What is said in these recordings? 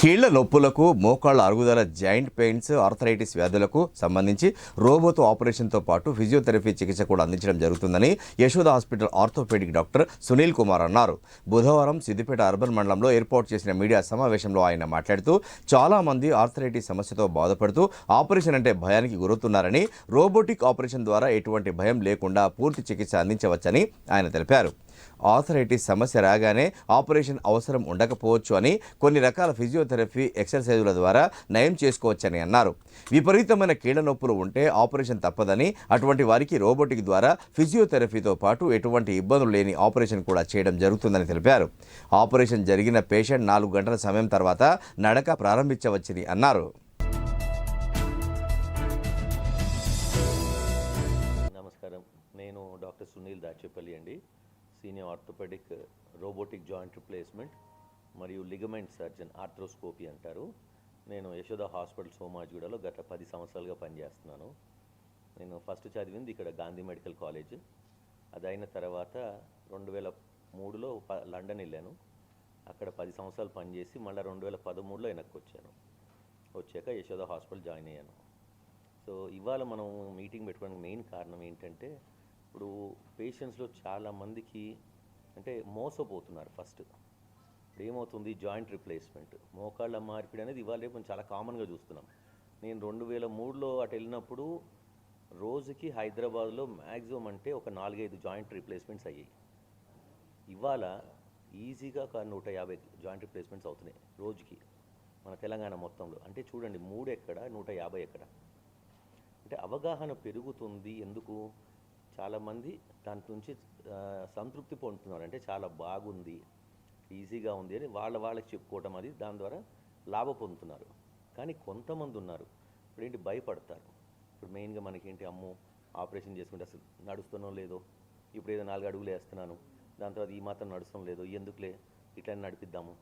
కీళ్ళ నొప్పులకు మోకాళ్ళ అరుగుదల జాయింట్ పెయిన్స్ ఆర్థరైటిస్ వ్యాధులకు సంబంధించి రోబోతో ఆపరేషన్తో పాటు ఫిజియోథెరపీ చికిత్స కూడా అందించడం జరుగుతుందని Yashoda hospital orthopaedic doctor Sunil Kumar అన్నారు. బుధవారం సిద్దిపేట అర్బన్ మండలంలో ఏర్పాటు చేసిన మీడియా సమావేశంలో ఆయన మాట్లాడుతూ చాలా మంది ఆర్థరైటిస్ సమస్యతో బాధపడుతూ ఆపరేషన్ అంటే భయానికి గురవుతున్నారని రోబోటిక్ ఆపరేషన్ ద్వారా ఎటువంటి భయం లేకుండా పూర్తి చికిత్స అందించవచ్చని ఆయన తెలిపారు. ఆథరైటిస్ సమస్య రాగానే ఆపరేషన్ అవసరం ఉండకపోవచ్చు అని కొన్ని రకాల ఫిజియోథెరపీ ఎక్సర్సైజుల ద్వారా నయం చేసుకోవచ్చని అన్నారు. విపరీతమైన కీళ్ళ నొప్పులు ఉంటే ఆపరేషన్ తప్పదని అటువంటి వారికి రోబోటిక్ ద్వారా ఫిజియోథెరపీతో పాటు ఎటువంటి ఇబ్బందులు లేని ఆపరేషన్ కూడా చేయడం జరుగుతుందని తెలిపారు. ఆపరేషన్ జరిగిన పేషెంట్ నాలుగు గంటల సమయం తర్వాత నడక ప్రారంభించవచ్చని అన్నారు. నమస్కారం. నేను డాక్టర్ సునీల్ దాచేపల్లి అండి. Senior orthopaedic robotic joint replacement మరియు లిగమెంట్ సర్జన్ ఆర్థ్రోస్కోపీ అంటారు. నేను యశోద హాస్పిటల్ సోమాజిగూడలో గత పది సంవత్సరాలుగా పనిచేస్తున్నాను. నేను ఫస్ట్ చదివింది ఇక్కడ గాంధీ మెడికల్ కాలేజ్. అది అయిన తర్వాత రెండు వేల మూడులో ప- లండన్ వెళ్ళాను. అక్కడ పది సంవత్సరాలు పనిచేసి మళ్ళీ రెండు వేల పదమూడులో వెనక్కి వచ్చాను. వచ్చాక యశోద హాస్పిటల్ జాయిన్ అయ్యాను. సో ఇవాళ మనం మీటింగ్ పెట్టుకోవడానికి మెయిన్ కారణం ఏంటంటే ఇప్పుడు పేషెంట్స్లో చాలా మందికి అంటే మోసపోతున్నారు ఫస్ట్ ఇప్పుడు ఏమవుతుంది? జాయింట్ రిప్లేస్మెంట్ మోకాళ్ళ మార్పిడి అనేది ఇవాళ రేపు మనం చాలా కామన్గా చూస్తున్నాం. నేను రెండు వేల మూడులో అటు వెళ్ళినప్పుడు రోజుకి హైదరాబాద్లో మ్యాక్సిమం అంటే ఒక నాలుగైదు జాయింట్ రిప్లేస్మెంట్స్ అయ్యాయి. ఇవాళ ఈజీగా ఒక నూట యాభై జాయింట్ రిప్లేస్మెంట్స్ అవుతున్నాయి రోజుకి మన తెలంగాణ మొత్తంలో. అంటే చూడండి మూడు ఎక్కడ నూట యాభై ఎక్కడ? అంటే అవగాహన పెరుగుతుంది. ఎందుకు? చాలామంది దాని నుంచి సంతృప్తి పొందుతున్నారు. అంటే చాలా బాగుంది ఈజీగా ఉంది అని వాళ్ళ వాళ్ళకి చెప్పుకోవటం అది. దాని ద్వారా లాభ పొందుతున్నారు. కానీ కొంతమంది ఉన్నారు ఇప్పుడు ఏంటి భయపడతారు. ఇప్పుడు మెయిన్గా మనకేంటి అమ్మో ఆపరేషన్ చేసుకుంటే అసలు నడుస్తున్నో లేదో ఇప్పుడు ఏదో నాలుగు అడుగులు వేస్తున్నాను దాని తర్వాత ఈ మాత్రం నడుస్తాం లేదో ఎందుకులే ఇట్లా నడిపిద్దాము.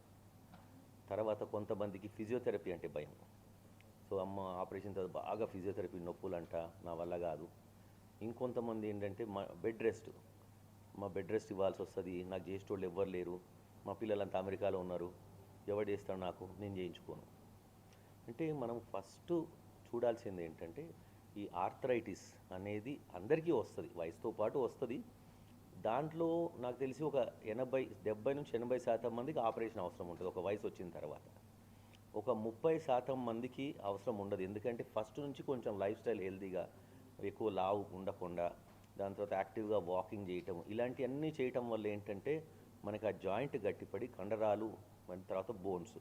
తర్వాత కొంతమందికి ఫిజియోథెరపీ అంటే భయం. సో అమ్మ ఆపరేషన్ తర్వాత బాగా ఫిజియోథెరపీ నొప్పులంట నా వల్ల కాదు. ఇంకొంతమంది ఏంటంటే మా బెడ్ రెస్ట్. మా బెడ్ రెస్ట్ ఇవ్వాల్సి వస్తుంది. నాకు చేసేటోళ్ళు ఎవ్వరు లేరు. మా పిల్లలంతా అమెరికాలో ఉన్నారు. ఎవరు చేస్తాడు నాకు? నేను చేయించుకోను. అంటే మనం ఫస్ట్ చూడాల్సింది ఏంటంటే ఈ ఆర్థరైటిస్ అనేది అందరికీ వస్తుంది. వయసుతో పాటు వస్తుంది. దాంట్లో నాకు తెలిసి ఒక ఎనభై డెబ్బై నుంచి ఎనభై శాతం మందికి ఆపరేషన్ అవసరం ఉంటుంది. ఒక వయసు వచ్చిన తర్వాత. ఒక ముప్పై శాతం మందికి అవసరం ఉండదు. ఎందుకంటే ఫస్ట్ నుంచి కొంచెం లైఫ్ స్టైల్ హెల్తీగా ఎక్కువ లావు ఉండకుండా దాని తర్వాత యాక్టివ్గా వాకింగ్ చేయటం ఇలాంటివన్నీ చేయటం వల్ల ఏంటంటే మనకి ఆ జాయింట్ గట్టిపడి కండరాలు మన తర్వాత బోన్స్.